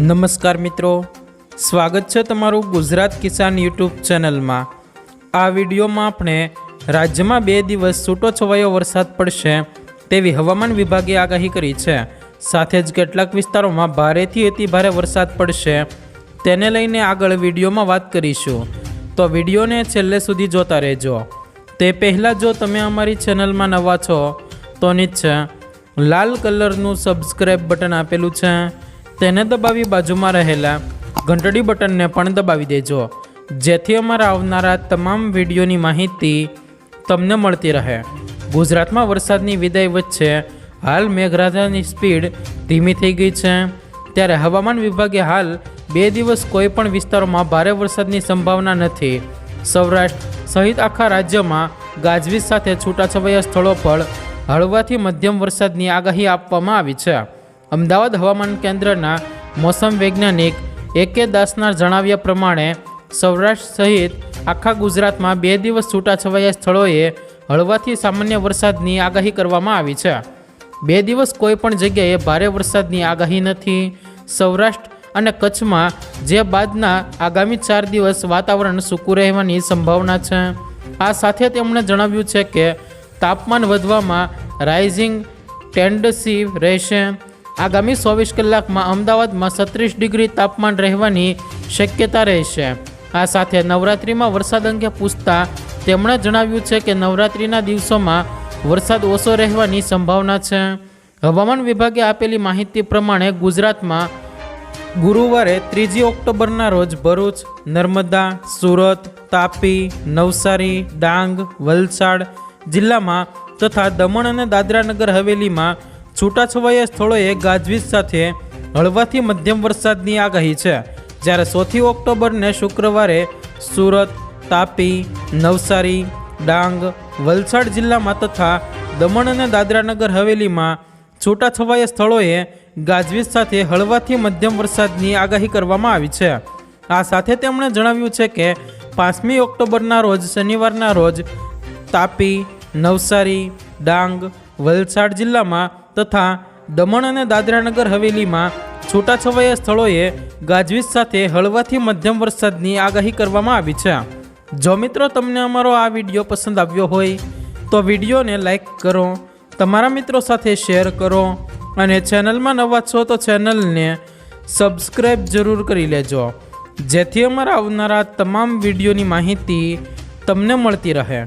નમસ્કાર મિત્રો. સ્વાગત છે તમારું ગુજરાત કિસાન યુટ્યુબ ચેનલમાં. આ વિડીયોમાં આપણે રાજ્યમાં બે દિવસ છૂટોછવાયો વરસાદ પડશે તેવી હવામાન વિભાગે આગાહી કરી છે. સાથે જ કેટલાક વિસ્તારોમાં ભારેથી અતિભારે વરસાદ પડશે તેને લઈને આગળ વિડીયોમાં વાત કરીશું. તો વિડીયોને છેલ્લે સુધી જોતા રહેજો. તે પહેલાં જો તમે અમારી ચેનલમાં નવા છો, તો નીચે લાલ કલરનું સબસ્ક્રાઈબ બટન આપેલું છે. તેને દબાવી બાજુમાં રહેલા ઘંટડી બટનને પણ દબાવી દેજો. જેથી અમારા આવનારા તમામ વિડીયોની માહિતી તમને મળતી રહે. ગુજરાતમાં વરસાદની વિદાય વચ્ચે હાલ મેઘરાજાની સ્પીડ ધીમી થઈ ગઈ છે. ત્યારે હવામાન વિભાગે હાલ બે દિવસ કોઈ પણ વિસ્તારોમાં ભારે વરસાદની સંભાવના નથી. સૌરાષ્ટ્ર સહિત આખા રાજ્યમાં ગાજવીજ સાથે છૂટાછવાયા સ્થળો પર હળવાથી મધ્યમ વરસાદની આગાહી આપવામાં આવી છે. અમદાવાદ હવામાન કેન્દ્રના મોસમ વૈજ્ઞાનિક એ કે દાસના જણાવ્યા પ્રમાણે, સૌરાષ્ટ્ર સહિત આખા ગુજરાતમાં બે દિવસ છૂટાછવાયા સ્થળોએ હળવાથી સામાન્ય વરસાદની આગાહી કરવામાં આવી છે. બે દિવસ કોઈ પણ જગ્યાએ ભારે વરસાદની આગાહી નથી. સૌરાષ્ટ્ર અને કચ્છમાં જે બાદના આગામી ચાર દિવસ વાતાવરણ સૂકું રહેવાની સંભાવના છે. આ સાથે તેમણે જણાવ્યું છે કે તાપમાન વધવામાં રાઇઝિંગ ટેન્ડસી રહેશે. આગામી ચોવીસ કલાકમાં અમદાવાદમાં સત્રીસ ડિગ્રી તાપમાન રહેવાની શક્યતા રહેશે. આ સાથે નવરાત્રિમાં વરસાદ અંગે પૂછતા તેમણે જણાવ્યું છે કે નવરાત્રિના દિવસોમાં વરસાદ ઓછો રહેવાની સંભાવના છે. હવામાન વિભાગે આપેલી માહિતી પ્રમાણે ગુજરાતમાં ગુરુવારે ત્રીજી ઓક્ટોબરના રોજ ભરૂચ, નર્મદા, સુરત, તાપી, નવસારી, ડાંગ, વલસાડ જિલ્લામાં તથા દમણ અને દાદરાનગર હવેલીમાં છૂટાછવાયા સ્થળોએ ગાજવીજ સાથે હળવાથી મધ્યમ વરસાદની આગાહી છે. જ્યારે ચોથી ઓક્ટોબરને શુક્રવારે સુરત, તાપી, નવસારી, ડાંગ, વલસાડ જિલ્લામાં તથા દમણ અને દાદરાનગર હવેલીમાં છૂટાછવાયા સ્થળોએ ગાજવીજ સાથે હળવાથી મધ્યમ વરસાદની આગાહી કરવામાં આવી છે. આ સાથે તેમણે જણાવ્યું છે કે પાંચમી ઓક્ટોબરના રોજ, શનિવારના રોજ તાપી, નવસારી, ડાંગ, વલસાડ જિલ્લામાં તથા દમણ અને દાદરાનગર હવેલીમાં છૂટાછવાયા સ્થળોએ ગાજવીજ સાથે હળવાથી મધ્યમ વરસાદની આગાહી કરવામાં આવી છે. જો મિત્રો તમને અમારો આ વીડિયો પસંદ આવ્યો હોય, તો વિડીયોને લાઈક કરો, તમારા મિત્રો સાથે શેર કરો અને ચેનલમાં નવા છો તો ચેનલને સબસ્ક્રાઈબ જરૂર કરી લેજો. જેથી અમારા આવનારા તમામ વિડીયોની માહિતી તમને મળતી રહે.